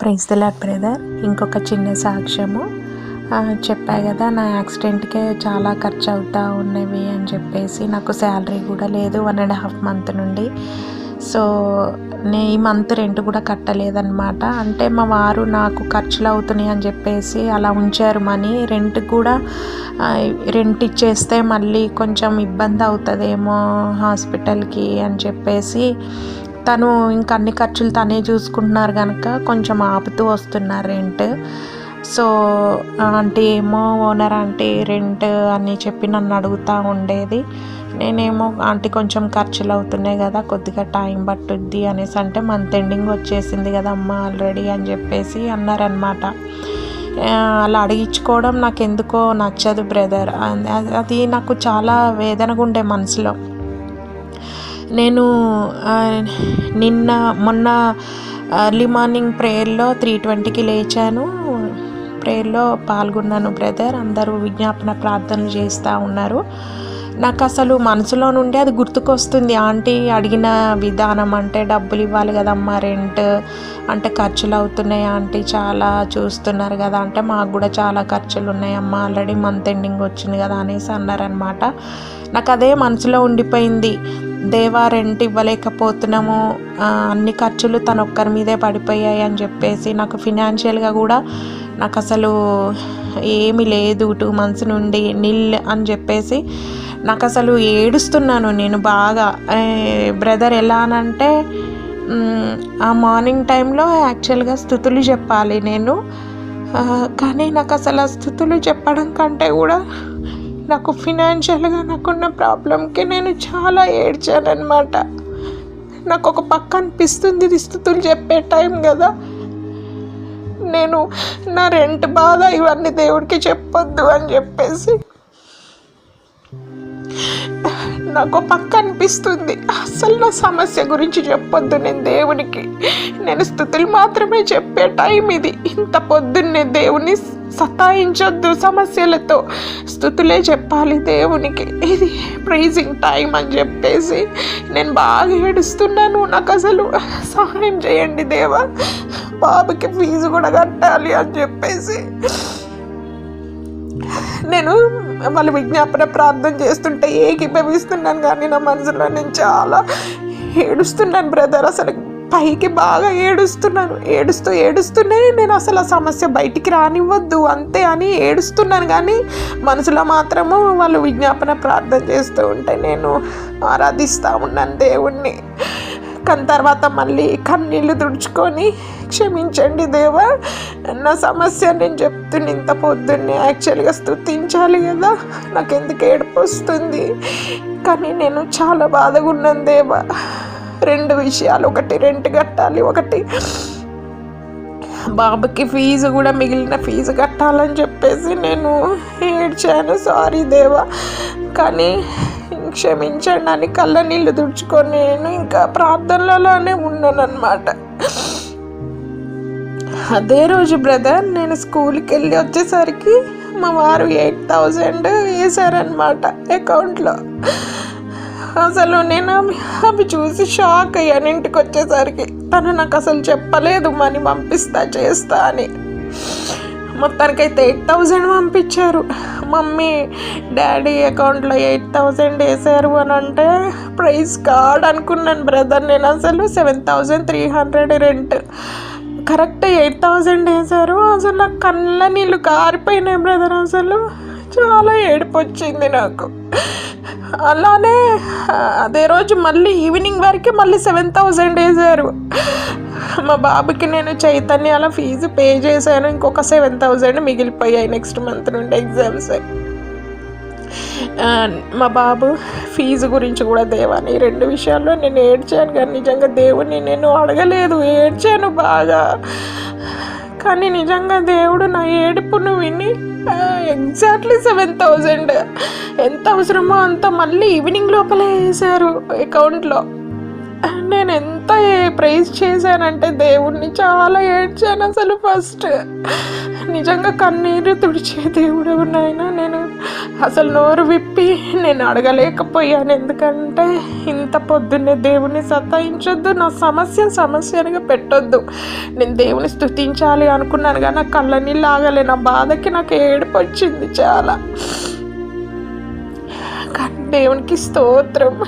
Praise the brother ఇంకొక చిన్న సాక్ష్యము. చెప్పా కదా నా యాక్సిడెంట్కే చాలా ఖర్చు అవుతా ఉన్నవి అని చెప్పేసి నాకు శాలరీ కూడా లేదు వన్ అండ్ హాఫ్ మంత్ నుండి. సో నే ఈ మంత్ రెంట్ కూడా కట్టలేదన్నమాట. అంటే మా వారు నాకు ఖర్చులు అవుతున్నాయి అని చెప్పేసి అలా ఉంచారు మనీ. రెంట్ కూడా రెంట్ ఇచ్చేస్తే మళ్ళీ కొంచెం ఇబ్బంది అవుతుందేమో హాస్పిటల్కి అని చెప్పేసి తను ఇంకా అన్ని ఖర్చులు తనే చూసుకుంటున్నారు కనుక కొంచెం ఆపుతూ వస్తున్నారు రెంట్. సో అంటే ఏమో ఓనర్ ఆంటీ రెంట్ అని చెప్పి నన్ను అడుగుతూ ఉండేది. నేనేమో ఆంటీ కొంచెం ఖర్చులు అవుతున్నాయి కదా కొద్దిగా టైం పట్టుద్ది అనేసి అంటే మంత్ ఎండింగ్ వచ్చేసింది కదా అమ్మ ఆల్రెడీ అని చెప్పేసి అన్నారనమాట అలా అడిగించుకోవడం నాకు ఎందుకో నచ్చదు బ్రదర్. అది నాకు చాలా వేదనగా ఉండే మనసులో. నేను నిన్న మొన్న ఎర్లీ మార్నింగ్ ప్రేయర్లో త్రీ ట్వంటీకి లేచాను. ప్రేయర్లో పాల్గొన్నాను బ్రదర్ అందరూ విజ్ఞాపన ప్రార్థనలు చేస్తూ ఉన్నారు. నాకు అసలు మనసులో నుండి అది గుర్తుకొస్తుంది. ఆంటీ అడిగిన విధానం అంటే డబ్బులు ఇవ్వాలి కదమ్మా రెంట్ అంటే ఖర్చులు అవుతున్నాయి ఆంటీ చాలా చూస్తున్నారు కదా. అంటే మాకు కూడా చాలా ఖర్చులు ఉన్నాయమ్మా ఆల్రెడీ మంత్ ఎండింగ్ వచ్చింది కదా అనేసి అన్నారనమాట నాకు అదే మనసులో ఉండిపోయింది. దేవా రెంట్ ఇవ్వలేకపోతున్నాము. అన్ని ఖర్చులు తన ఒక్కరి మీదే పడిపోయాయి అని చెప్పేసి నాకు ఫినాన్షియల్గా కూడా నాకు అసలు ఏమీ లేదు. టూ మంత్స్ నుండి నిల్ అని చెప్పేసి నాకు అసలు ఏడుస్తున్నాను నేను బాగా. బ్రదర్ ఎలా అనంటే అంటే ఆ మార్నింగ్ టైంలో యాక్చువల్గా స్థుతులు చెప్పాలి నేను. కానీ నాకు అసలు ఆ స్థుతులు చెప్పడం కంటే కూడా నాకు ఫినాన్షియల్గా నాకున్న ప్రాబ్లంకి నేను చాలా ఏడ్చానమాట నాకు ఒక పక్క అనిపిస్తుంది ఇది స్థుతులు చెప్పే టైం కదా. నేను నా రెంట్ బాధ ఇవన్నీ దేవుడికి చెప్పొద్దు అని చెప్పేసి నాకు ఒక పక్క అనిపిస్తుంది. అసలు నా సమస్య గురించి చెప్పొద్దు నేను దేవునికి. నేను స్థుతులు మాత్రమే చెప్పే టైం ఇది. ఇంత పొద్దున్నే దేవుని సతాయించొద్దు సమస్యలతో. స్థుతులే చెప్పాలి దేవునికి. ఇది ప్రైజింగ్ టైం అని చెప్పేసి నేను బాగా ఏడుస్తున్నాను. నాకు అసలు సహాయం చేయండి దేవా. బాబుకి ఫీజు కూడా కట్టాలి అని చెప్పేసి. నేను వాళ్ళు విజ్ఞాపన ప్రార్థన చేస్తుంటే ఏకీభవిస్తున్నాను కానీ నా మనసులో నేను చాలా ఏడుస్తున్నాను బ్రదర్. అసలు పైకి బాగా ఏడుస్తున్నాను. ఏడుస్తూ ఏడుస్తూనే నేను అసలు ఆ సమస్య బయటికి రానివ్వద్దు అంతే అని ఏడుస్తున్నాను. కానీ మనసులో మాత్రము వాళ్ళు విజ్ఞాపన ప్రార్థన చేస్తూ ఉంటే నేను ఆరాధిస్తూ ఉన్నాను దేవుణ్ణి. కానీ తర్వాత మళ్ళీ కన్నీళ్ళు తుడుచుకొని క్షమించండి దేవా. నా సమస్య నేను చెప్తున్నా ఇంత పొద్దున్నే. యాక్చువల్గా స్థుతించాలి కదా. నాకు ఎందుకు ఏడుపు వస్తుంది? కానీ నేను చాలా బాధగా ఉన్నాను దేవా. రెండు విషయాలు. ఒకటి రెంట్ కట్టాలి ఒకటి బాబుకి ఫీజు కూడా మిగిలిన ఫీజు కట్టాలని చెప్పేసి నేను ఏడ్చాను. సారీ దేవా కానీ క్షమించండి అని కళ్ళ నీళ్ళు తుడుచుకొని నేను ఇంకా ప్రార్థనలలోనే ఉన్నాను అనమాట అదే రోజు బ్రదర్ నేను స్కూల్కి వెళ్ళి వచ్చేసరికి మా వారు ఎయిట్ థౌజండ్ వేసారనమాట అకౌంట్లో. అసలు నేను అవి చూసి షాక్ అయ్యాను ఇంటికి వచ్చేసరికి. తను నాకు అసలు చెప్పలేదు మనీ పంపిస్తా చేస్తా అని. మొత్తానికైతే ఎయిట్ థౌజండ్ పంపించారు. మమ్మీ డాడీ అకౌంట్లో ఎయిట్ థౌజండ్ వేసారు అని అంటే ప్రైస్ కార్డ్ అనుకున్నాను బ్రదర్ నేను అసలు. Seven thousand three hundred rent correct eight thousand వేసారు అసలు నాకు కళ్ళ నీళ్ళు కారిపోయినాయి బ్రదర్ అసలు. చాలా ఏడుపు వచ్చింది నాకు. అలానే అదే రోజు మళ్ళీ ఈవినింగ్ వరకు మళ్ళీ సెవెన్ థౌజండ్ వేసారు మా బాబుకి నేను చైతన్యాల ఫీజు పే చేశాను. ఇంకొక సెవెన్ థౌజండ్ మిగిలిపోయాయి నెక్స్ట్ మంత్ నుండి ఎగ్జామ్స్. మా బాబు ఫీజు గురించి కూడా దేవాని రెండు విషయాల్లో నేను ఏడ్చాను కానీ నిజంగా దేవుని నేను అడగలేదు. ఏడ్చాను బాగా. కానీ నిజంగా దేవుడు నా ఏడుపును విని ఎగ్జాక్ట్లీ సెవెన్ థౌజండ్ ఎంత అవసరమో అంత మళ్ళీ ఈవినింగ్ లోపలే వేసారు అకౌంట్లో నేను ఎంత ప్రైజ్ చేశానంటే దేవుణ్ణి చాలా ఏడ్చాను అసలు ఫస్ట్ నిజంగా కన్నీరు తుడిచే దేవుడు నాయన? నేను అసలు నోరు విప్పి నేను అడగలేకపోయాను. ఎందుకంటే ఇంత పొద్దున్నే దేవుణ్ణి సతాయించొద్దు నా సమస్య సమస్యనిగా పెట్టొద్దు. నేను దేవుని స్థుతించాలి అనుకున్నాను కానీ నా కళ్ళ నీళ్ళు ఆగలే నా బాధకి నాకు ఏడుపు వచ్చింది చాలా. దేవునికి స్తోత్రం.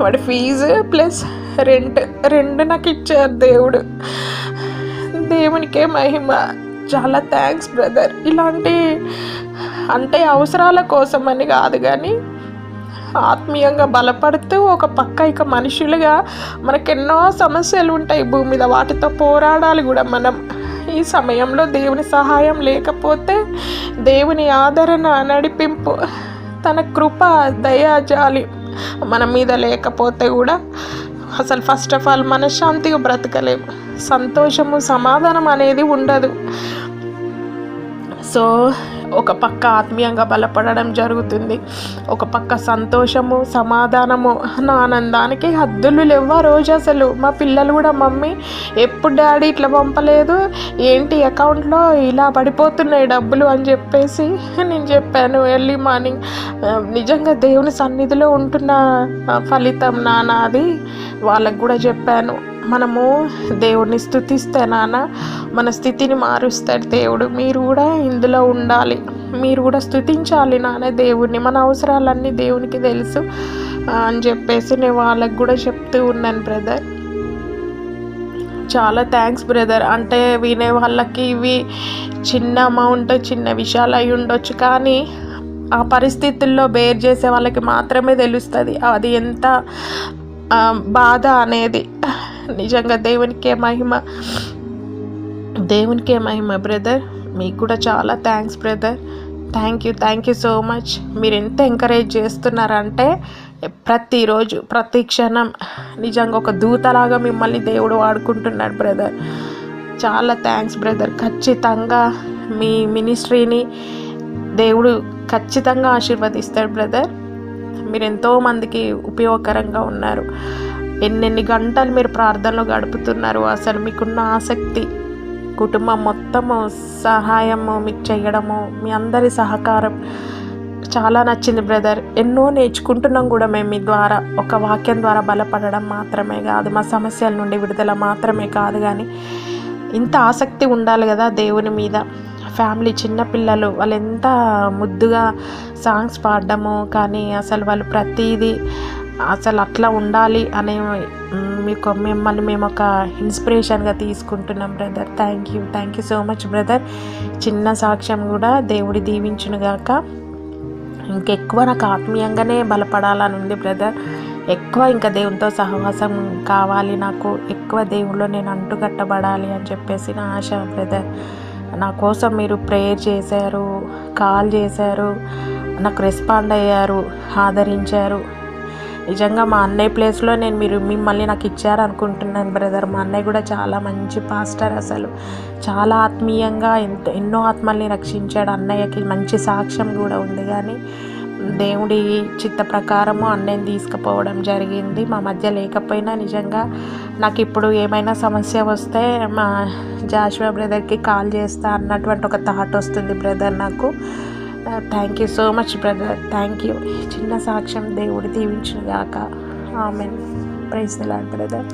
వాడి ఫీజు ప్లస్ రెంట్ రెండు నాకు ఇచ్చారు దేవుడు. దేవునికే మహిమ. చాలా థ్యాంక్స్ బ్రదర్. ఇలాంటి అంటే అవసరాల కోసం అని కాదు కానీ ఆత్మీయంగా బలపడుతూ ఒక పక్క ఇక మనుషులుగా మనకెన్నో సమస్యలు ఉంటాయి. భూమి మీద వాటితో పోరాడాలి కూడా మనం. ఈ సమయంలో దేవుని సహాయం లేకపోతే దేవుని ఆదరణ నడిపింపు తన కృప దయా జాలి మన మీద లేకపోతే కూడా అసలు ఫస్ట్ ఆఫ్ ఆల్ మనశ్శాంతిగా బ్రతకలేము. సంతోషము సమాధానం అనేది ఉండదు. సో ఒక పక్క ఆత్మీయంగా బలపడడం జరుగుతుంది. ఒక పక్క సంతోషము సమాధానము నా ఆనందానికి హద్దులు లేవు రోజు అసలు? మా పిల్లలు కూడా మమ్మీ ఎప్పుడు డాడీ ఇట్లా పంపలేదు? ఏంటి అకౌంట్లో ఇలా పడిపోతున్నాయి డబ్బులు అని చెప్పేసి నేను చెప్పాను ఎర్లీ మార్నింగ్. నిజంగా దేవుని సన్నిధిలో ఉంటున్న ఫలితం నానాది అది వాళ్ళకు కూడా చెప్పాను. మనము దేవుడిని స్థుతిస్తే నాన్న మన స్థితిని మారుస్తాడు దేవుడు. మీరు కూడా ఇందులో ఉండాలి. మీరు కూడా స్థుతించాలి నాన్న దేవుడిని మన అవసరాలన్నీ దేవునికి తెలుసు. అని చెప్పేసి నేను వాళ్ళకి కూడా చెప్తూ ఉన్నాను బ్రదర్ చాలా థ్యాంక్స్ బ్రదర్ అంటే వినే వాళ్ళకి ఇవి చిన్న అమౌంట్ చిన్న విషయాలు అయి ఉండొచ్చు. కానీ ఆ పరిస్థితుల్లో బేర్ చేసే వాళ్ళకి మాత్రమే తెలుస్తుంది. అది ఎంత బాధ అనేది. నిజంగా దేవునికే మహిమ. దేవునికే మహిమ బ్రదర్ మీకు కూడా చాలా thanks brother thank you thank you so much మీరు ఎంత ఎంకరేజ్ చేస్తున్నారంటే ప్రతిరోజు ప్రతి క్షణం నిజంగా ఒక దూతలాగా మిమ్మల్ని దేవుడు వాడుకుంటున్నాడు బ్రదర్ చాలా థ్యాంక్స్ బ్రదర్ ఖచ్చితంగా మీ మినిస్ట్రీని దేవుడు ఖచ్చితంగా ఆశీర్వదిస్తాడు బ్రదర్ మీరు ఎంతోమందికి ఉపయోగకరంగా ఉన్నారు. ఎన్నెన్ని గంటలు మీరు ప్రార్థనలో గడుపుతున్నారు అసలు మీకున్న ఆసక్తి? కుటుంబం మొత్తము సహాయము మీకు చేయడము మీ అందరి సహకారం. చాలా నచ్చింది బ్రదర్. ఎన్నో నేర్చుకుంటున్నాం కూడా మేము మీ ద్వారా. ఒక వాక్యం ద్వారా బలపడడం మాత్రమే కాదు మా సమస్యల నుండి విడుదల మాత్రమే కాదు కానీ ఇంత ఆసక్తి ఉండాలి కదా దేవుని మీద. ఫ్యామిలీ చిన్నపిల్లలు వాళ్ళు ఎంత ముద్దుగా సాంగ్స్ పాడడము కానీ అసలు వాళ్ళు ప్రతిదీ అసలు అట్లా ఉండాలి అనే మీకు మిమ్మల్ని మేము ఒక ఇన్స్పిరేషన్గా తీసుకుంటున్నాం brother thank you thank you so much brother చిన్న సాక్ష్యం కూడా దేవుడి దీవించునుగాక ఇంకెక్కువ నాకు ఆత్మీయంగానే బలపడాలని ఉంది బ్రదర్ ఎక్కువ ఇంకా దేవునితో సహవాసం కావాలి నాకు. ఎక్కువ దేవుళ్ళు నేను అంటుకట్టబడాలి అని చెప్పేసి నా ఆశ బ్రదర్ నా కోసం మీరు ప్రేయర్ చేశారు కాల్ చేశారు నాకు రెస్పాండ్ అయ్యారు ఆదరించారు. నిజంగా మా అన్నయ్య ప్లేస్లో నేను మీరు మిమ్మల్ని నాకు ఇచ్చారనుకుంటున్నాను బ్రదర్. మా అన్నయ్య కూడా చాలా మంచి పాస్టర్ అసలు. చాలా ఆత్మీయంగా ఎంతో ఎన్నో ఆత్మల్ని రక్షించాడు అన్నయ్యకి. మంచి సాక్ష్యం కూడా ఉంది కానీ దేవుడి చిత్త ప్రకారము అన్నయ్యని తీసుకుపోవడం జరిగింది. మా మధ్య లేకపోయినా నిజంగా నాకు ఇప్పుడు ఏమైనా సమస్య వస్తే మా జాషువా బ్రదర్కి కాల్ చేస్తా అన్నటువంటి ఒక థాట్ వస్తుంది బ్రదర్ నాకు. Thank you so much brother thank you చిన్న సాక్ష్యం దేవుడు దీవించుగాక ఆమెన్ ప్రైజ్ లాడ్ బ్రదర్